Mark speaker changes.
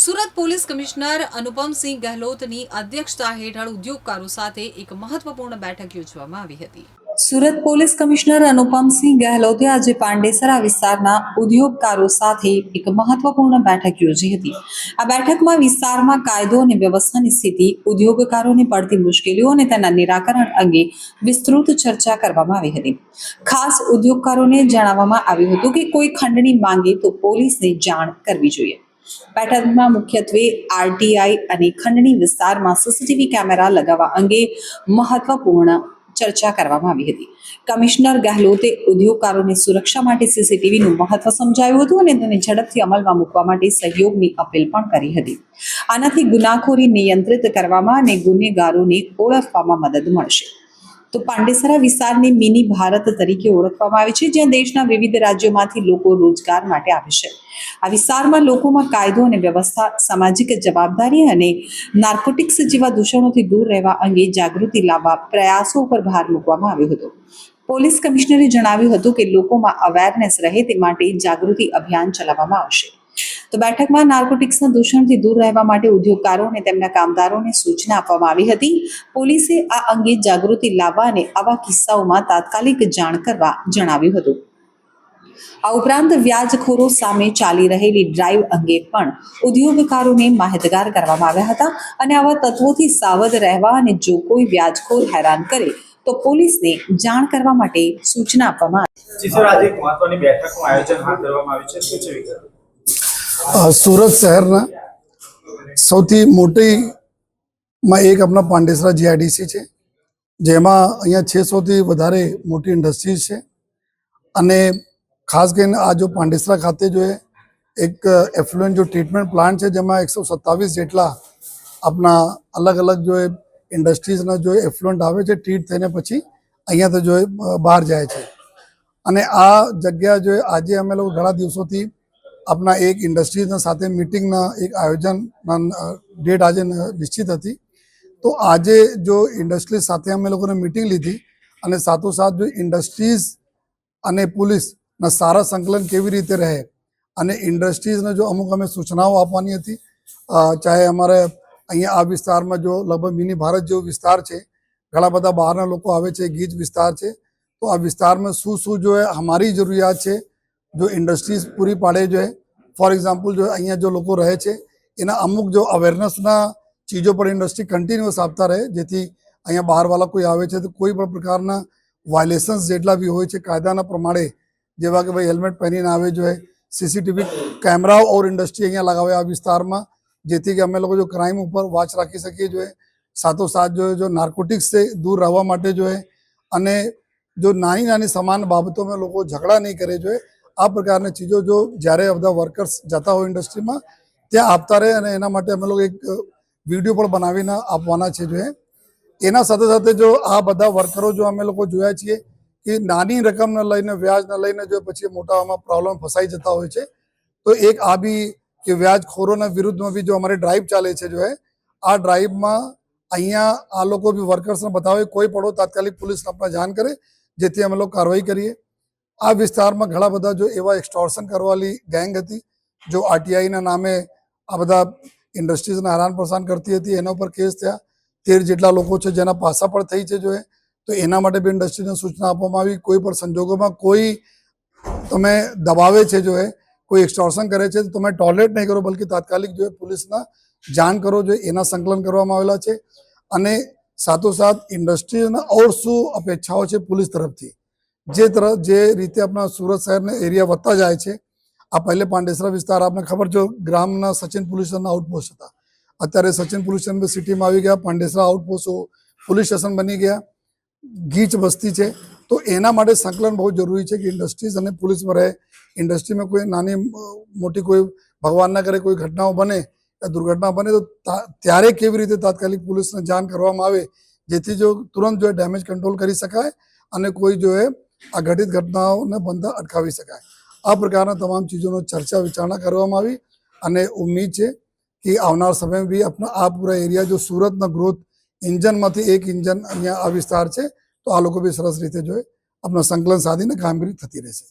Speaker 1: Surat police commissioner Anupamsinh ગહેલોતની અધ્યક્ષતા હેઠળ ઉદ્યોગકારો સાથે એક મહત્વપૂર્ણ બેઠક યોજવામાં આવી હતી. સુરત પોલીસ કમિશનર અનુપમસિંહ ગહેલોતે આજે પાંડેસરા વિસ્તારના ઉદ્યોગકારો સાથે એક મહત્વપૂર્ણ બેઠક યોજી હતી. આ બેઠકમાં વિસ્તારમાં કાયદો અને વ્યવસ્થાની સ્થિતિ, ઉદ્યોગકારોને પડતી મુશ્કેલીઓ અને તેના નિરાકરણ અંગે વિસ્તૃત ચર્ચા કરવામાં આવી હતી. ખાસ ઉદ્યોગકારોને જણાવવામાં આવ્યું હતું કે કોઈ ખંડણી માંગે તો પોલીસને જાણ કરવી જોઈએ. બેઠકમાં મુખ્યત્વે આરટીઆઈ અને ખંડણી વિસ્તારમાં સીસીટીવી કેમેરા લગાવવા અંગે મહત્વપૂર્ણ ચર્ચા કરવામાં આવી હતી. કમિશનર ગહેલોતે ઉદ્યોગકારોની સુરક્ષા માટે સીસીટીવીનું મહત્વ સમજાવ્યું હતું અને તેને ઝડપથી અમલમાં મૂકવા માટે સહયોગની અપીલ પણ કરી હતી. આનાથી ગુનાખોરી નિયંત્રિત કરવામાં અને ગુનેગારોને ઓળખવામાં મદદ મળશે. તો પાંડેસરા વિસ્તારને મિની ભારત તરીકે ઓળખવામાં આવે છે, જ્યાં દેશના વિવિધ રાજ્યોમાંથી લોકો રોજગાર માટે આવે છે. આ વિસ્તારમાં લોકોમાં કાયદો અને વ્યવસ્થા, સામાજિક જવાબદારી અને નાર્કોટિક્સ જેવા દૂષણોથી દૂર રહેવા અંગે જાગૃતિ લાવવા પ્રયાસો ઉપર ભાર મૂકવામાં આવ્યો હતો. પોલીસ કમિશનરે જણાવ્યું હતું કે લોકોમાં અવેરનેસ રહે તે માટે જાગૃતિ અભિયાન ચલાવવામાં આવશે. તો બેઠકમાં નાર્કોટિક્સના દૂષણથી દૂર રહેવા માટે ઉદ્યોગકારો અને તેમના કામદારોને સૂચના આપવામાં આવી હતી. પોલીસે આ અંગે જાગૃતિ લાવવા અને આવા કિસ્સાઓમાં તાત્કાલિક જાણ કરવા જણાવ્યું હતું. આ ઉપરાંત વ્યાજખોરો સામે ચાલી રહેલી ડ્રાઈવ અંગે પણ ઉદ્યોગકારોને માહિતગાર કરવામાં આવ્યા હતા અને આવા તત્વોથી સાવધ રહેવા અને જો કોઈ વ્યાજખોર હેરાન કરે, તો પોલીસને જાણ કરવા માટે સૂચના આપવામાં આવી.
Speaker 2: આજે મહત્વની બેઠકનું આયોજન હાથ ધરવામાં આવ્યું છે.
Speaker 3: સુરત શહેરના સૌથી મોટીમાં એક આપણા પાંડેસરા જીઆઈડીસી છે, જેમાં અહીંયા છસોથી વધારે મોટી ઇન્ડસ્ટ્રીઝ છે. અને ખાસ કરીને આ જો પાંડેસરા ખાતે જો એક એફ્લુએન્ટ જો ટ્રીટમેન્ટ પ્લાન્ટ છે, જેમાં એકસો સત્તાવીસ જેટલા આપણા અલગ અલગ જો એ ઇન્ડસ્ટ્રીઝના જો એફ્લુએન્ટ આવે છે ટ્રીટ થઈને પછી અહીંયાથી જો એ બહાર જાય છે. અને આ જગ્યા જો આજે અમે લોકો ઘણા દિવસોથી આપણા એક ઇન્ડસ્ટ્રીઝના સાથે મિટિંગના એક આયોજનના ડેટ આજે નિશ્ચિત હતી. તો આજે જો ઇન્ડસ્ટ્રીઝ સાથે અમે લોકોને મિટિંગ લીધી અને સાથોસાથ જો ઇન્ડસ્ટ્રીઝ અને પોલીસના સારા સંકલન કેવી રીતે રહે અને ઇન્ડસ્ટ્રીઝને જો અમુક અમે સૂચનાઓ આપવાની હતી ચાહે અમારે અહીંયા આ વિસ્તારમાં જો લગભગ મિની ભારત જેવો વિસ્તાર છે, ઘણા બધા બહારના લોકો આવે છે, ગીચ વિસ્તાર છે, તો આ વિસ્તારમાં શું શું જો એ અમારી જરૂરિયાત છે જો ઇન્ડસ્ટ્રીઝ પૂરી પાડે જોઈએ ફોર એક્ઝામ્પલ જો અહીંયા જો લોકો રહે છે, એના અમુક જો અવેરનેસના ચીજો પર ઇન્ડસ્ટ્રી કન્ટિન્યુઅસ આપતા રહે, જેથી અહીંયા બહારવાળા કોઈ આવે છે, તો કોઈ પણ પ્રકારના વાયોલેશન્સ જેટલા બી હોય છે, કાયદાના પ્રમાણે, જેવા કે ભાઈ હેલ્મેટ પહેરીને આવે જો સીસીટીવી કેમેરાઓ ઓર ઇન્ડસ્ટ્રી અહીંયા લગાવે આ વિસ્તારમાં, જેથી કે અમે લોકો જો ક્રાઇમ ઉપર વોચ રાખી શકીએ જોઈએ સાથોસાથ જો જો નાર્કોટિક્સથી દૂર રહેવા માટે જોઈએ, અને જો નાની નાની સમાન બાબતોમાં લોકો ઝઘડા નહીં કરે જોઈએ આ પ્રકારની ચીજો જો જ્યારે બધા વર્કર્સ જતા હોય ઇન્ડસ્ટ્રીમાં ત્યાં આપતા રહે અને એના માટે અમે લોકો એક વીડિયો પણ બનાવીને આપવાના છે જોઈએ એના સાથે સાથે જો આ બધા વર્કરો જો અમે લોકો જોયા છીએ કે નાની રકમને લઈને, વ્યાજને લઈને જો પછી મોટામાં પ્રોબ્લેમ ફસાઈ જતા હોય છે, તો એક આ બી કે વ્યાજખોરોના વિરુદ્ધમાં બી જો અમારી ડ્રાઈવ ચાલે છે જો આ ડ્રાઈવમાં અહીંયા આ લોકો બી વર્કર્સને બતાવે કોઈ પડો તાત્કાલિક પોલીસને આપણે જાણ કરે, જેથી અમે લોકો કાર્યવાહી કરીએ. આ વિસ્તારમાં ઘણા બધા જો એવા એક્સટોર્શન કરવાલી ગેંગ હતી, જો આરટીઆઈના નામે આ બધા ઇન્ડસ્ટ્રીઝને હેરાન પરેશાન કરતી હતી, એના ઉપર કેસ થયા. તેર જેટલા લોકો છે જેના પાસા પણ થઈ છે જો એ. તો એના માટે બી ઇન્ડસ્ટ્રીને સૂચના આપવામાં આવી. કોઈ પણ સંજોગોમાં કોઈ તમે દબાવે છે જો એ, કોઈ એક્સટોર્શન કરે છે, તો તમે ટોયલેટ નહીં કરો, બલકી તાત્કાલિક જો પોલીસના જાણ કરો જો એના સંકલન કરવામાં આવેલા છે. અને સાથોસાથ ઇન્ડસ્ટ્રીના ઓર શું અપેક્ષાઓ છે પોલીસ તરફથી. જે તરફ જે રીતે આપણા સુરત શહેરના એરિયા વધતા જાય છે, આ પહેલે પાંડેસરા વિસ્તાર આપને ખબર જો ગ્રામના સચિન પોલ્યુશનના આઉટપોસ્ટ હતા. અત્યારે સચિન પોલ્યુશન સિટીમાં આવી ગયા, પાંડેસરા આઉટપોસ્ટો પોલીસ સ્ટેશન બની ગયા, ગીચ વસ્તી છે. તો એના માટે સંકલન બહુ જરૂરી છે કે ઇન્ડસ્ટ્રીઝ અને પોલીસ રહે ઇન્ડસ્ટ્રીમાં કોઈ નાની, મોટી કોઈ ભગવાન ના કરે કોઈ ઘટનાઓ બને દુર્ઘટના બને, તો ત્યારે કેવી રીતે તાત્કાલિક પોલીસને જાણ કરવામાં આવે, જેથી જો તુરંત જો ડેમેજ કંટ્રોલ કરી શકાય અને કોઈ જો આ ઘટિત ઘટનાઓને બનતા અટકાવી શકાય. આ પ્રકારના તમામ ચીજોનો ચર્ચા વિચારણા કરવામાં આવી અને ઉમ્મીદ છે કે આવનાર સમયમાં બી આપણા આ પૂરા એરિયા જો સુરતના ગ્રોથ ઇન્જનમાંથી એક ઇન્જન અહીંયા આ વિસ્તાર છે, તો આ લોકો બી સરસ રીતે જોઈએ આપણા સંકલન સાધીને કામગીરી થતી રહેશે.